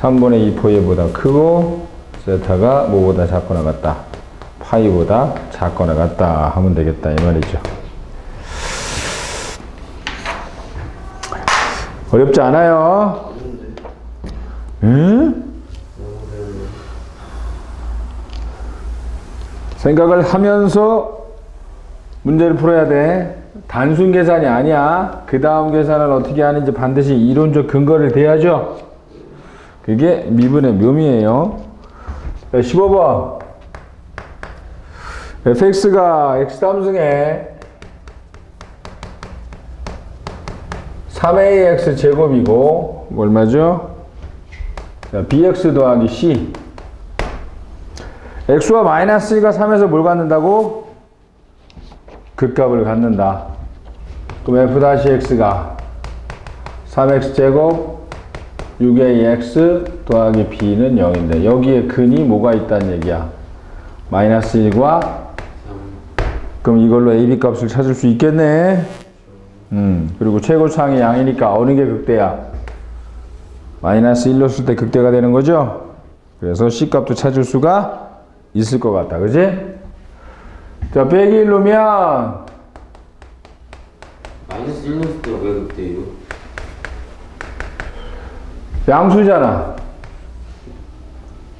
3분의 2포이보다 크고 세타가 뭐보다 작거나 같다. 파이보다 작거나 같다 하면 되겠다 이 말이죠. 어렵지 않아요? 응? 생각을 하면서 문제를 풀어야 돼. 단순 계산이 아니야. 그 다음 계산을 어떻게 하는지 반드시 이론적 근거를 대야죠. 그게 미분의 묘미예요. 15번. fx가 x 함수에 3ax 제곱이고 얼마죠? 자, bx 더하기 c x와 마이너스 1가 3에서 뭘 갖는다고? 극값을 갖는다. 그럼 f-x가 3x 제곱 6ax 더하기 b는 0인데 여기에 근이 뭐가 있다는 얘기야? 마이너스 1과 그럼 이걸로 ab 값을 찾을 수 있겠네. 음, 그리고 최고차항이 양이니까 어느 게 극대야? 마이너스 1로 쓸 때 극대가 되는 거죠? 그래서 c 값도 찾을 수가 있을 것 같다. 그지? 자, 빼기 1로면 마이너스 1 넣었을 때가 왜 그때요? 양수잖아.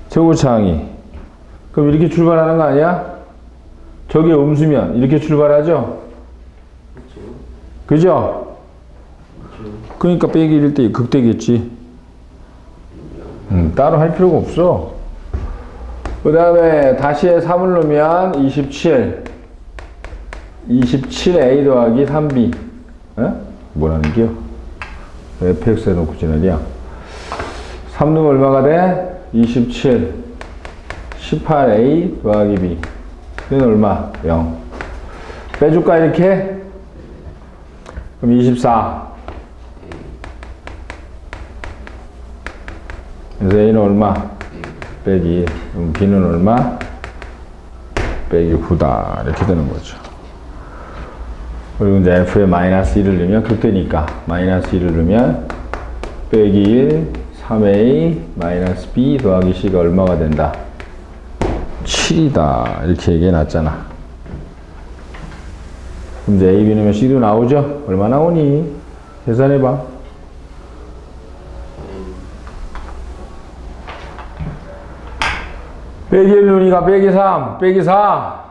최고차항이. 그럼 이렇게 출발하는 거 아니야? 저게 음수면 이렇게 출발하죠? 그죠? 그러니까 빼기 1일 때 극대겠지. 음, 따로 할 필요가 없어. 그 다음에 다시 3을 넣으면 27. 27a 더하기 3b. 에? 뭐라는 게요? fx 해놓고 지랄이야. 3 넣으면 얼마가 돼? 27. 18a 더하기 b. 이건 얼마? 0. 빼줄까, 이렇게? 그럼 24. 그래서 A는 얼마? 빼기. 그럼 B는 얼마? 빼기 9다. 이렇게 되는 거죠. 그리고 이제 F에 마이너스 1을 넣으면 극대니까 마이너스 1을 넣으면 빼기 1, 3A 마이너스 B 더하기 C가 얼마가 된다? 7이다. 이렇게 얘기해 놨잖아. 그럼 이제 A, B 넣으면 C도 나오죠? 얼마 나오니? 계산해 봐. 빼기 1 누니까 빼기 3, 빼기 4,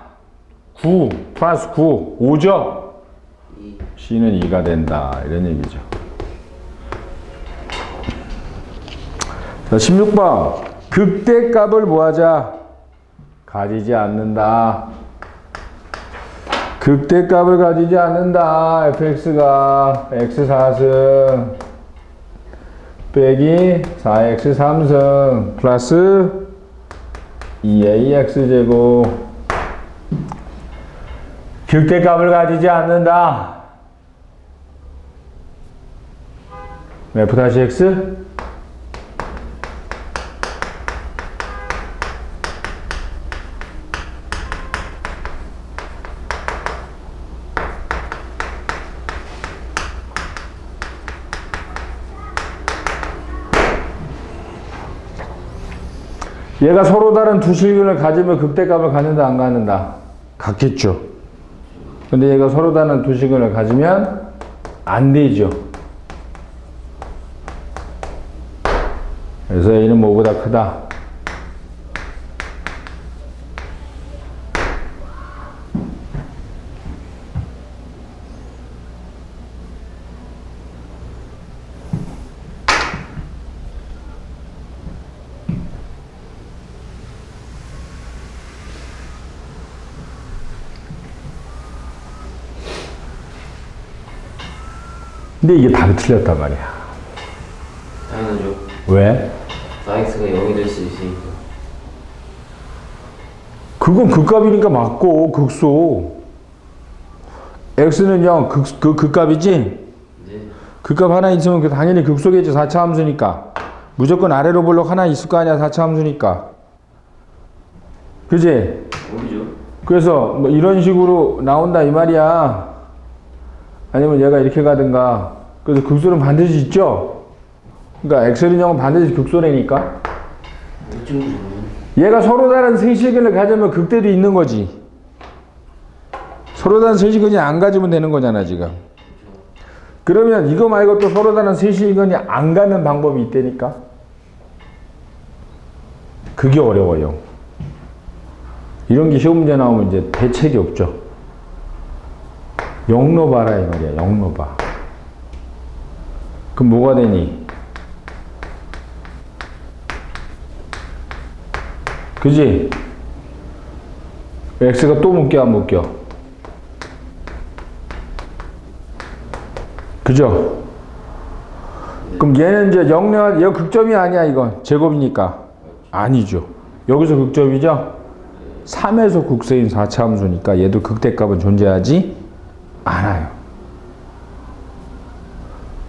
9, 플러스 9, 5죠? 2 C는 2가 된다. 이런 얘기죠. 자, 16번. 극대값을 뭐하자? 가지지 않는다. 극대값을 가지지 않는다. fx가 x 4승 빼기 4x 3승 플러스 2ax 제곱 극대값을 가지지 않는다. f 다시 x 얘가 서로 다른 두 실근을 가지면 극대값을 갖는다 안 갖는다? 갖겠죠. 근데 얘가 서로 다른 두 실근을 가지면 안 되죠. 그래서 A는 뭐보다 크다? 근데 이게 답이 틀렸단 말이야. 당연하죠 왜? 4x가 0이 될 수 있으니까 그건 극값이니까 맞고 극소. x는 0, 극, 그 극값이지? 네 극값 하나 있으면 그 당연히 극소겠지 4차 함수니까. 무조건 아래로 볼록 하나 있을 거 아니야 4차 함수니까. 그지? 그래서 뭐 이런 식으로 나온다 이 말이야. 아니면 얘가 이렇게 가든가. 그래서 극소는 반드시 있죠? 그러니까 엑셀인 0은 반드시 극소래니까. 얘가 서로 다른 세실근을 가지면 극대도 있는 거지. 서로 다른 세실근이 안 가지면 되는 거잖아, 지금. 그러면 이거 말고 또 서로 다른 세실근이 안 가는 방법이 있다니까? 그게 어려워요. 이런 게 시험 문제 나오면 이제 대책이 없죠. 영로 봐라, 이 말이야, 영로 봐. 그럼 뭐가 되니? 그지? x가 또 묶여 안 묶여? 그죠? 그럼 얘는 이제 영영 얘 극점이 아니야 이건 제곱이니까 아니죠. 여기서 극점이죠. 3에서 국세인 4차 함수니까 얘도 극대값은 존재하지 않아요.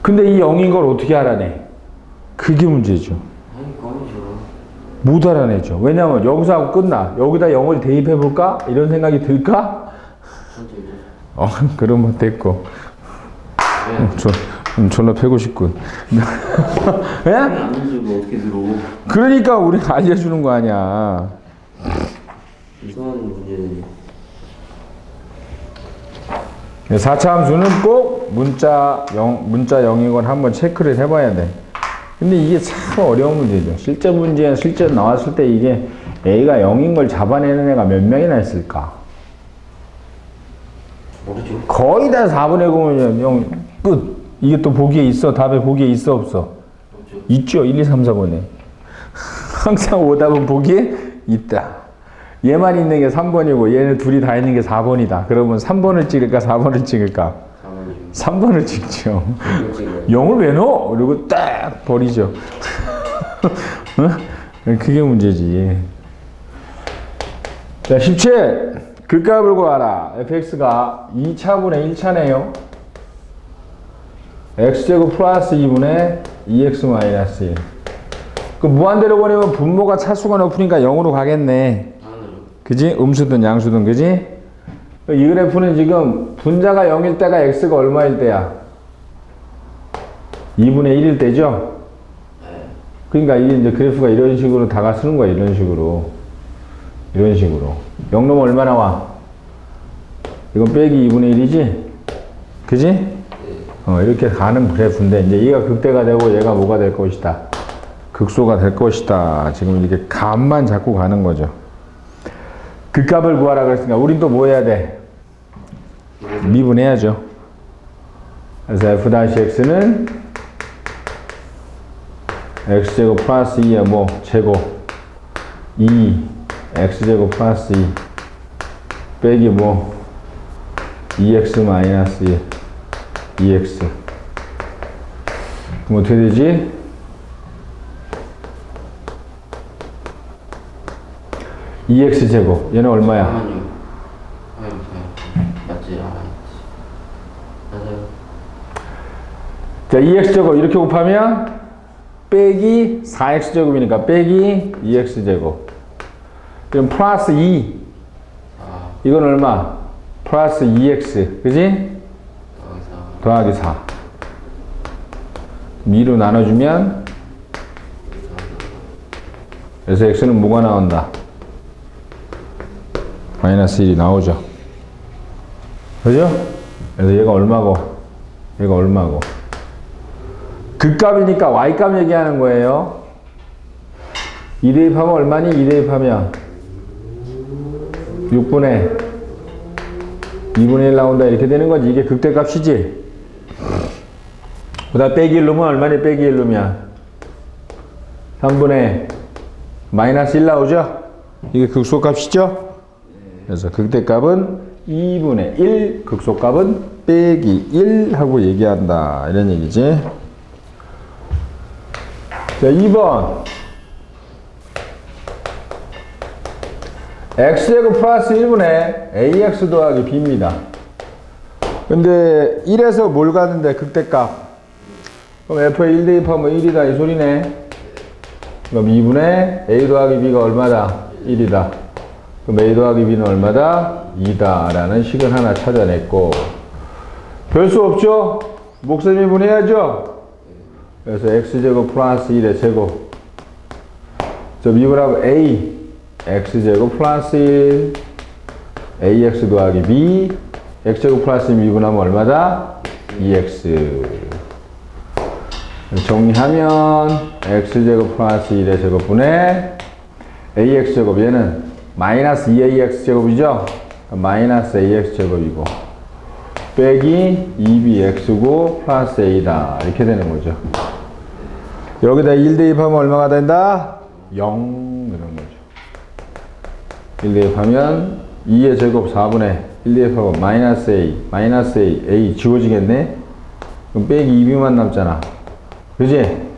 근데 이 0인 걸 어떻게 알아내? 그게 문제죠. 못 알아내죠. 왜냐면 여기서 하고 끝나. 여기다 0을 대입해 볼까? 이런 생각이 들까? 어, 그러면 됐고. 왜? 저, 음, 존나 패고 싶군. 예? 들어 그러니까 우리가 알려주는 거 아니야. 이상한 문제는 4차 함수는 꼭 문자 0, 문자 0이건 한번 체크를 해봐야 돼. 근데 이게 참 어려운 문제죠. 실제 문제, 실제 나왔을 때 이게 A가 0인 걸 잡아내는 애가 몇 명이나 있을까? 모르죠 거의 다 4분의 9면 0, 끝. 이게 또 보기에 있어? 답에 보기에 있어? 없어? 없죠 있죠. 1, 2, 3, 4번에. 항상 오답은 보기에 있다. 얘만 있는 게 3번이고 얘는 둘이 다 있는 게 4번이다. 그러면 3번을 찍을까 4번을 찍을까? 가만히 3번을 찍죠. 좀 찍어요 0을 왜 넣어? 그리고 딱 버리죠. 어? 그게 문제지. 자, 17. 극값을 구하라. fx가 2차분의 1차네요. x제곱 플러스 2분의 2x 마이너스 1. 그 무한대로 보내면 분모가 차수가 높으니까 0으로 가겠네. 그지? 음수든 양수든 그지? 이 그래프는 지금 분자가 0일 때가 x가 얼마일 때야? 2분의 1일 때죠? 그러니까 이게 이제 그래프가 이런 식으로 다가 쓰는 거야, 이런 식으로. 이런 식으로. 0 넘으면 얼마 나와? 이건 빼기 2분의 1이지? 그지? 어, 이렇게 가는 그래프인데, 이제 얘가 극대가 되고 얘가 뭐가 될 것이다? 극소가 될 것이다. 지금 이렇게 값만 잡고 가는 거죠. 그 값을 구하라 그랬으니까 우린 또 뭐 해야 돼? 미분해야죠. 그래서 f-x는 x제곱 플러스 2야 뭐 제곱 2 x제곱 플러스 2 빼기 뭐 2x 마이너스 1 2x 그럼 어떻게 되지? 2x 제곱 얘는 얼마야? 잠깐만요 아유 아유 맞지 아 맞아요 자, 2x제곱 이렇게 곱하면 빼기 4x제곱이니까 빼기 2x제곱. 그럼 플러스 2. 아 이건 얼마? 플러스 2x. 그지? 더하기 더하기 4. 2로 나눠주면 그래서 x는 뭐가 나온다? 마이너스 1이 나오죠. 그죠? 그래서 얘가 얼마고? 얘가 얼마고? 극값이니까 y값 얘기하는 거예요. 2 대입하면 얼마니? 2 대입하면 6분의 2분의 1 나온다 이렇게 되는 거지. 이게 극대값이지. 그 다음 빼기 1 넣으면 얼마니 빼기 1 넣으면 3분의 마이너스 1 나오죠? 이게 극소값이죠? 그래서 극대값은 2분의 1, 극소값은 빼기 1 하고 얘기한다. 이런 얘기지. 자, 2번. x제곱 플러스 1분의 ax 더하기 b입니다. 근데 1에서 뭘 가는데 극대값? 그럼 f에 1 대입하면 1이다 이 소리네. 그럼 2분의 a 더하기 b가 얼마다? 1이다. 그럼 a 더하기 b는 얼마다? 2다 라는 식을 하나 찾아냈고 별 수 없죠? 목셈 미분해야죠? 그래서 x제곱 플러스 1의 제곱. 저 미분하고 a x제곱 플러스 1 ax 더하기 b x제곱 플러스 1 미분하면 얼마다? 2x 정리하면 x제곱 플러스 1의 제곱분의 ax제곱 얘는 마이너스 2ax제곱이죠? 마이너스 ax제곱이고 빼기 2bx고 플러스 a다 이렇게 되는 거죠 여기다 1 대입하면 얼마가 된다? 0 이런 거죠 1 대입하면 2의 제곱 4분의 1 대입하고 마이너스 a 마이너스 a a 지워지겠네? 그럼 빼기 2b만 남잖아 그지?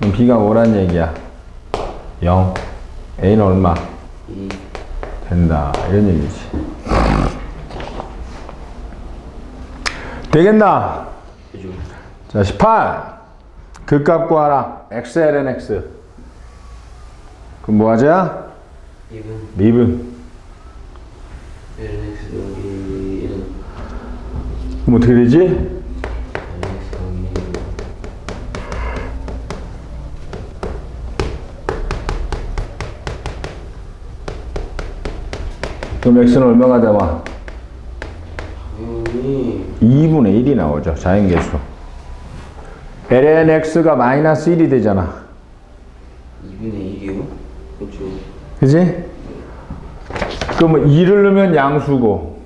그럼 b가 뭐란 얘기야? 0 a는 얼마? 2 된다 이런 얘기지 되겠나? 자 18. 극값 구하라. XLN X. 그럼 뭐 하자? 2분 미분. LX 여기 1은 그럼 어떻게 되지? 그럼 X는 얼마가? 당연히 2분의 1이 나오죠. 자연계수. ln x가 마이너스 1이 되잖아. 2분의 1이요? 그렇죠 그지? 그러면 2를 넣으면 양수고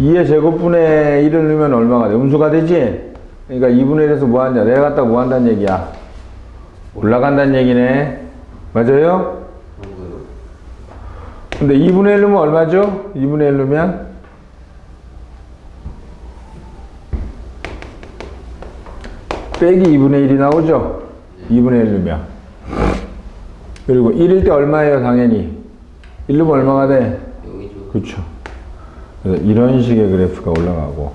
2의 제곱분의 1을 넣으면 얼마가 돼? 음수가 되지? 그러니까 2분의 1에서 뭐 하냐? 내려갔다 뭐 한다는 얘기야? 올라간다는 얘기네. 맞아요? 근데 2분의 1 넣으면 얼마죠? 2분의 1 넣으면? 빼기 2분의 1이 나오죠? 2분의 1 넣으면. 그리고 1일 때 얼마예요, 당연히? 1 넣으면 얼마가 돼? 그렇죠. 그래서 이런 식의 그래프가 올라가고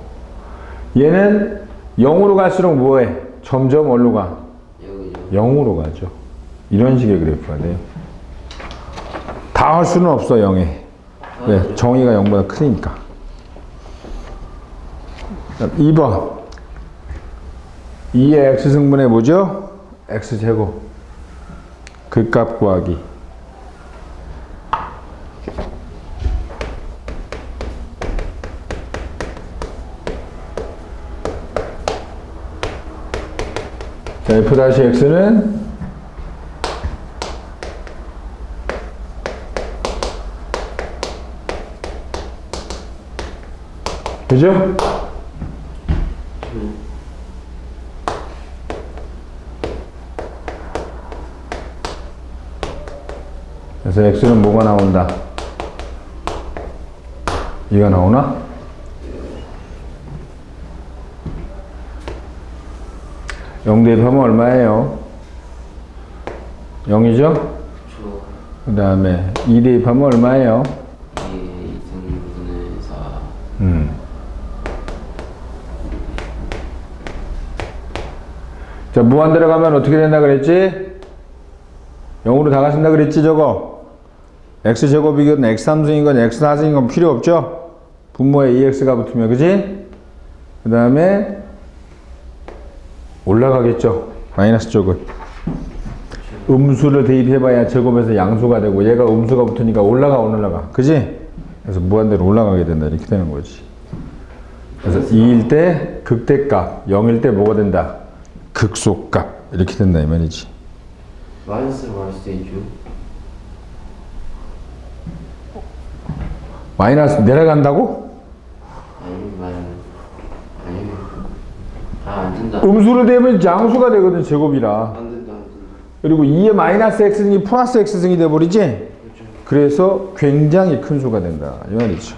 얘는 0으로 갈수록 뭐해? 점점 어디로 가? 여기죠 0으로 가죠. 이런 식의 그래프가 돼요. 다 할 수는 없어 0에. 왜? 정의가 0보다 크니까. 2번 2의 x승분의 뭐죠? x제곱 극값 구하기 자, f-x는 그죠? 그래서 x는 뭐가 나온다? 이가 나오나? 영 대입하면 얼마예요? 0이죠? 그렇죠 그 다음에 2 대입하면 얼마예요? 2의 2등분의 4 음. 자, 무한대로 가면 어떻게 된다 그랬지? 0으로 다 가신다 그랬지, 저거? x제곱이건 x3승이건 x4승이건 필요 없죠? 분모에 2x가 붙으면, 그지? 그 다음에 올라가겠죠? 마이너스 쪽은. 음수를 대입해봐야 제곱에서 양수가 되고 얘가 음수가 붙으니까 올라가 안 올라가 그지? 그래서 무한대로 올라가게 된다 이렇게 되는 거지 그래서 2일 때 극대값 0일 때 뭐가 된다? 극소값. 이렇게 된다 이 말이지. 마이너스로 갈 수도 있죠 마이너스 내려간다고? 아니 마이너스. 아니. 아안 된다. 음수를 대면 양수가 되거든 제곱이라. 안 된다 안 된다. 그리고 2의 마이너스 x승이 플러스 x승이 돼버리지? 그렇죠. 그래서 굉장히 큰 수가 된다 이 말이죠